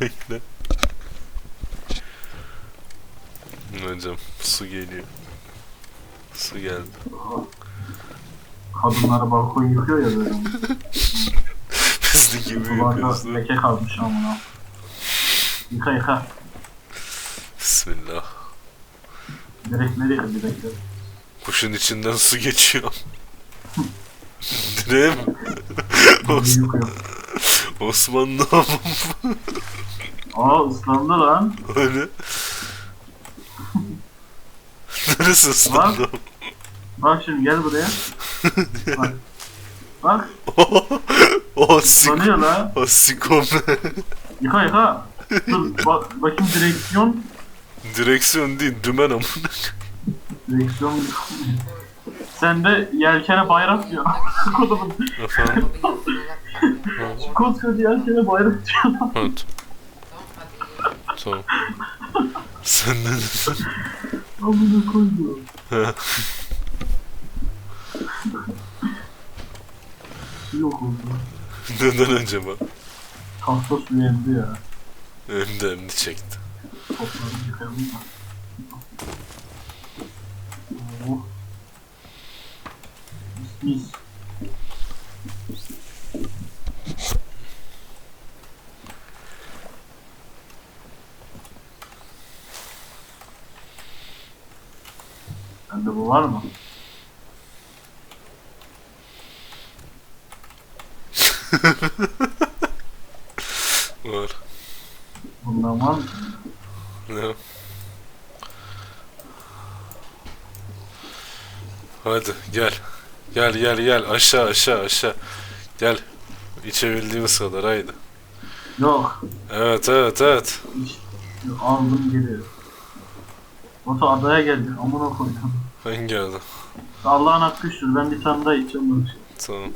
Bekle. Hocam su geliyor. Su geldi. Kadınlar balkon yıkıyor ya böyle. Biz de gibi değil mi? leke kalmış amına. Yıka yıka. Bismillah. Direkt nereye direkt? Kuşun içinden su geçiyor. Direğe mi? Yıkıyor. Osman yapıyor? Aa ıslandı lan. Öyle. Neresi ıslandı? Bak şimdi gel buraya. Bak. Bak o sik... ıslanıyor lan. O sikome. Yıka yıka. Dur bak, bakayım direksiyon. Direksiyon değil dümen amına. Direksiyon. Sen de yelkene bayrak diyor. Kodumun. Efendim? Koskoca yelkene bayrak diyor. Evet. Tamam. Sen ne dedin? Amına koydu. Yok oldu. Neden önce bak? Tahta suyu emdi ya. Emdi emdi çekti. Topları yıkayalım da. Oh. Mis mis. Sende bu var mı? Var. Bundan var mı? Ne? Hadi gel. Gel gel gel aşağı aşağı aşağı. Gel. İçebildiğimiz kadar haydi. Yok. Evet evet evet. Aldım geri. Batu adaya geldik. Amına koydum. Hangi adam? Allah'ın hakkı şudur. Ben bir tane daha içeceğim bunu. Tamam.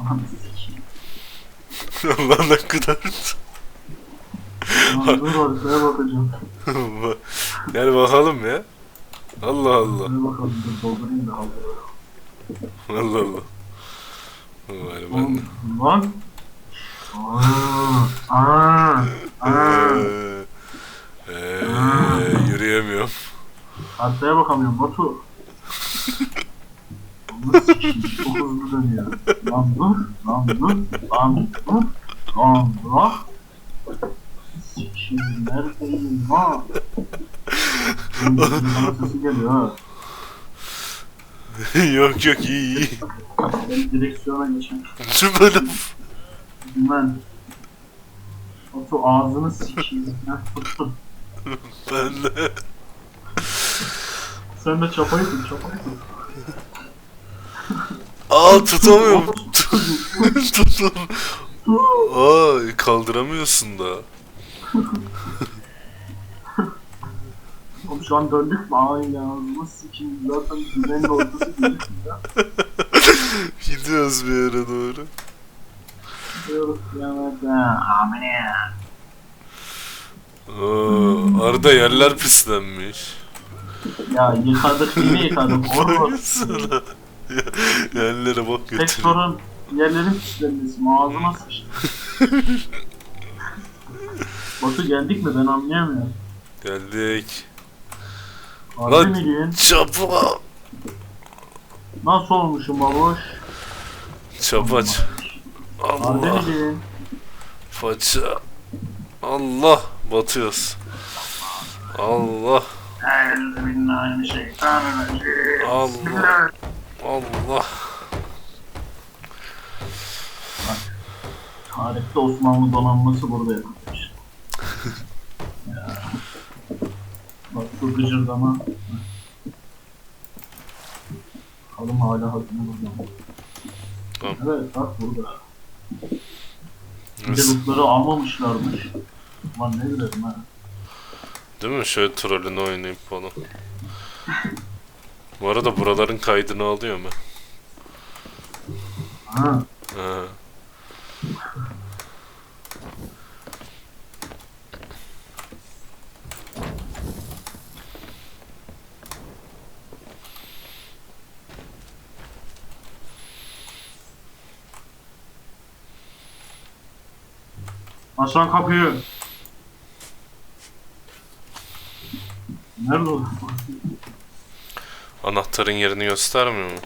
Ananı sikeyim. Allah ne kadar. Lan Dur arkaya bakacağım. gel bakalım ya. Allah Allah. Arkaya bakalım. Dur doldurayım da halde. Allah Allah. Vay ben. Oğlum lan. Aa, aa, aa. Arkaya bakamıyorum Batu. Çok hızlı dönüyor. Lan dur. Lan dur. Lan dur. Lan bırak. Sikiyim. Neredeyim ha? Bana sesi geliyor ha. yok yok iyi iyi. Ben direksiyona geçen. Böyle Ben. Batu ağzını tuttum. ben de. Sen de çapayı tut, çapayı tut. Aa tutamıyorum. Tutum. Aa kaldıramıyorsun da. Oğlum şu an döndük mü? Ay ya ağzını sikeyim. Zaten düzenin ortası değil ya. Gidiyoruz bir yere doğru. Diyoruz kıyamete. Amine. Aa, arada yerler pislenmiş. Ya yıkadık yine yıkadık. Oğlum. Sana. Yerlere bak Tek götür. sorun yerlerin pislenmesi. Ağzıma sıçtı. Batu geldik mi ben anlayamıyorum. Geldik. Harbi Lan. mi diyorsun? Çapa. Nasıl olmuşum baboş? Çapaç. Harbi Allah. mi diyorsun? Paça. Allah. Batıyoruz. Allah. Allah. Allah. Tarihte Osmanlı donanması burada yapılmış. ya. Bak şu gıcırdama. Bakalım hala hazırlı burada. Tamam. Evet bak burada. Bir de lootları almamışlarmış. Lan ne bileyim ha. Değil mi? Şöyle trollünü oynayıp falan. Bu arada buraların kaydını alıyor mu? Ha. Ha. Aç lan kapıyı. Nerede o? Anahtarın yerini göstermiyor mu?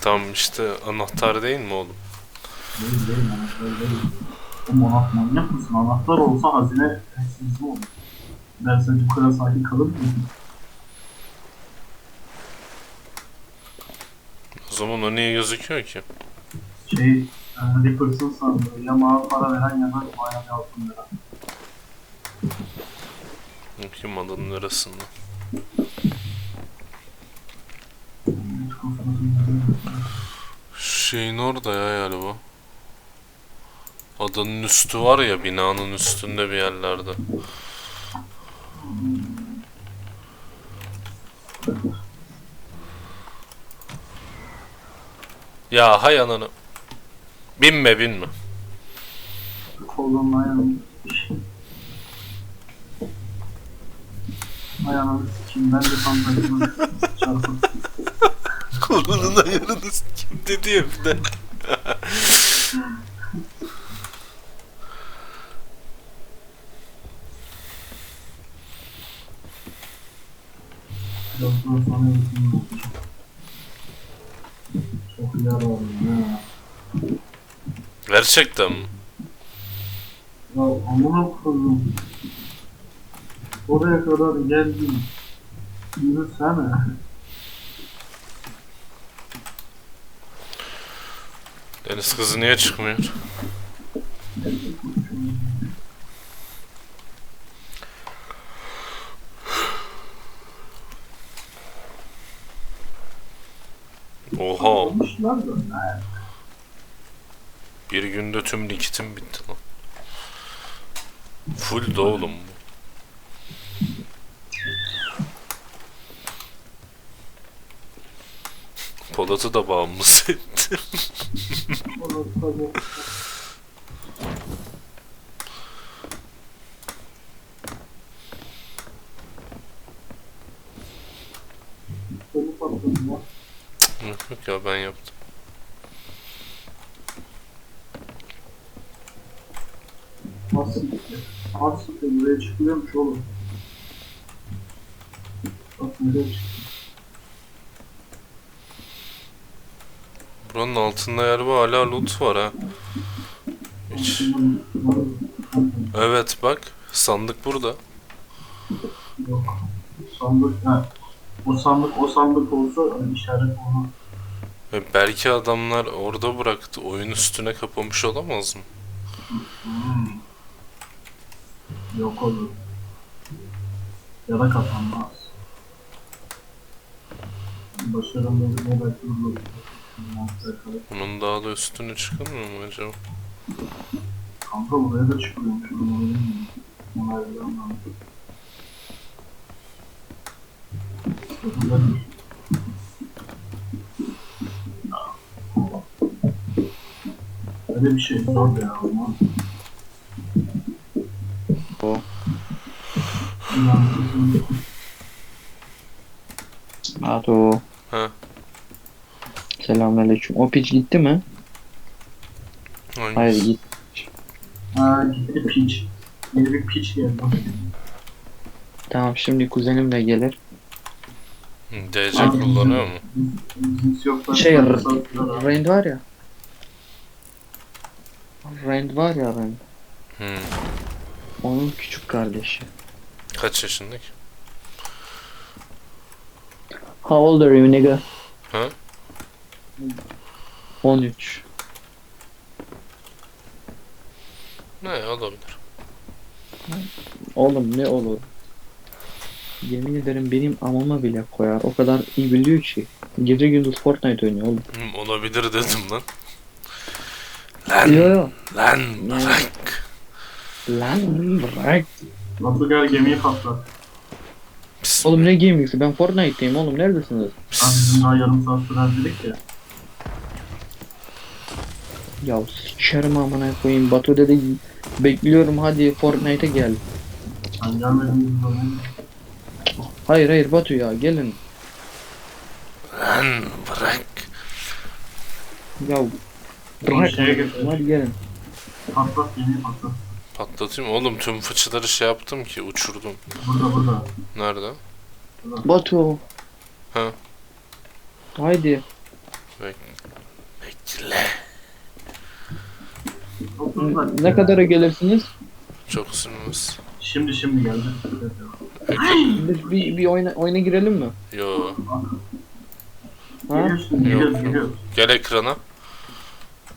Tamam işte anahtar değil mi oğlum? Değil değil anahtar değil. Oğlum anahtar manyak mısın? Anahtar olsa hazine eksiz mi olur? Dersen bu kadar sakin kalır mısın? O zaman o niye gözüküyor ki? Şey, e, Rippers'ın sandığı ya mavi para veren ya da bayağı bir altın veren. Bakayım adanın arasında. Şeyin orada ya galiba. Adanın üstü var ya binanın üstünde bir yerlerde. Ya hay ananı. Binme binme. Kolunun ayağını Ayağını sikeyim ben de tam takımı çarpıp Kolunun ayarını kim dedi ya bir de. daha sonra yapayım. Çok iyi aradım ya. Gerçekten mi? Ya amına koydum. Oraya kadar geldim. Yürüsene. Deniz kızı niye çıkmıyor? Oha. Olmuşlar da. Bir günde tüm likitim bitti lan. Full de oğlum bu. Polat'ı da bağımlısı etti. Orası tabii. Seni patladım ya. Yok ya ben yaptım. Asiktir. Asiktir buraya çıkılıyormuş oğlum. Bak nereye çıktı. Buranın altında galiba hala loot var ha. Hiç. Evet bak sandık burada. Yok. Sandık ha. O sandık o sandık olsa işaret onu. Ve belki adamlar orada bıraktı. Oyun üstüne kapamış olamaz mı? Hmm. Yok olur. Ya da kapanmaz. Başarılı ne belki olur. Bunun daha da üstüne çıkamıyor mu acaba? Kanka buraya da çıkıyormuş. Onu bilmiyorum. Onay bilemem. Sıkıntılar. Öyle bir şey zor ya ama. Ato. Ha. Selamünaleyküm. O piç gitti mi? Hangisi? Hayır git. Ha gitti piç. Yeni bir piç geldi. Tamam şimdi kuzenim de gelir. DC kullanıyor mu? Şey Rand var ya. Rand var ya Rand. Hı. Onun küçük kardeşi. Kaç yaşındaki? How old are you nigga? Ha? 13. Ne olabilir? Oğlum ne olur. Yemin ederim benim amama bile koyar. O kadar iyi biliyor ki. Gece gündüz Fortnite oynuyor oğlum. Hı, olabilir dedim lan. Yo Lan yo. lan bırak. Lan bırak. Gel gemiyi patlat. Oğlum ne gaming'si ben Fortnite'teyim oğlum neredesiniz? Ben pis. bizim daha yarım saat sürer dedik ya. Ya sikerim amına koyayım. Batu dedi bekliyorum hadi Fortnite'e gel. Sen gelmedin biz. Hayır hayır Batu ya gelin. Lan bırak. Ya bırak şeye getir. hadi gelin. Patlat gemiyi patlat. Patlatayım oğlum tüm fıçıları şey yaptım ki uçurdum. Burada burada. Nerede? Batu. Ha. Haydi. Bekle. 30 dakika. Ne kadara gelirsiniz? Çok sürmez. Şimdi şimdi geldi. Bir, bir, bir oyuna, oyuna girelim mi? Yo. Ha? Geliyorsun, geliyoruz, Yok. geliyoruz. Gel ekrana.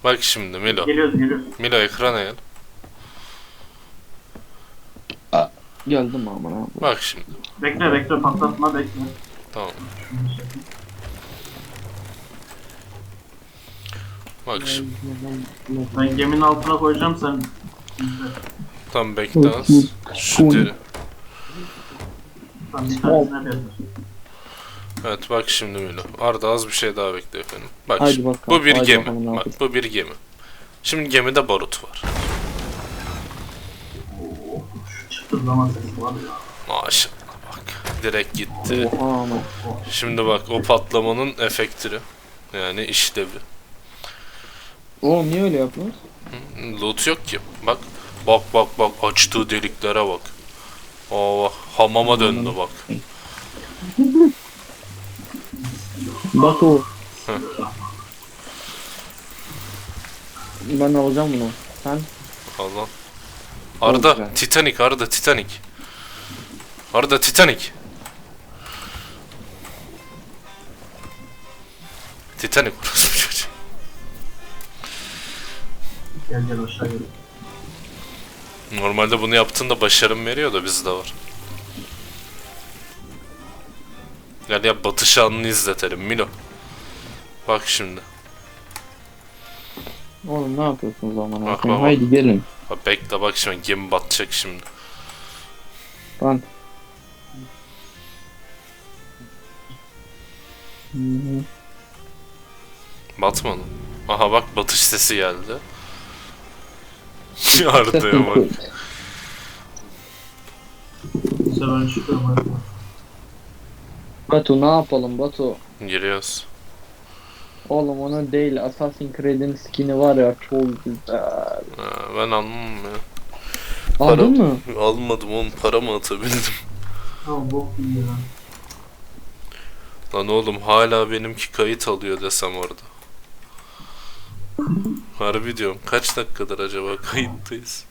Bak şimdi Milo. Geliyoruz, geliyoruz. Milo ekrana gel. Geldim aman abi. Bak şimdi. Bekle, bekle, patlatma, bekle. Tamam. Bak şimdi. Ben geminin altına koyacağım sen. Tam bekle az. Şu deri. Sen bir tanesine bir yeter. Evet bak şimdi Milo. Arda az bir şey daha bekle efendim. Bak Haydi şimdi. bakalım, Bu bir haydi gemi. bakalım, ne Bak bu bir gemi. Şimdi gemide barut var. Şu çıtırdama sesi var ya. Maşallah bak. Direkt gitti. Oha ama. Şimdi bak o patlamanın efektleri. Yani işlevi. Oğlum niye öyle yapıyorsun? Hı, Loot yok ki. Bak. Bak bak bak açtığı deliklere bak. Aa hamama döndü bak. Batu. Hı. Ben alacağım bunu. Sen? Allah. Arda güzel. Titanic Arda Titanic. Arda Titanic. Titanic burası bu çocuğu. Gel gel aşağı gel. Normalde bunu yaptığında başarım veriyor da bizde var. Gel ya batış anını izletelim Milo. Bak şimdi. Oğlum ne yapıyorsunuz aman Bak, abi? bak, Haydi gelin. Bak bekle bak şimdi gemi batacak şimdi. Lan. Hı, Batmadı. Aha bak batış sesi geldi. Arda'ya bak. Batu ne yapalım Batu? Giriyoruz. Oğlum onu değil Assassin's Creed'in skin'i var ya çok güzel. Ha, ben almam ya. Aldın mı? Almadım oğlum para mı atabilirim? Ha bok iyi ya. Lan oğlum hala benimki kayıt alıyor desem orada. Harbi diyorum kaç dakikadır acaba kayıttayız?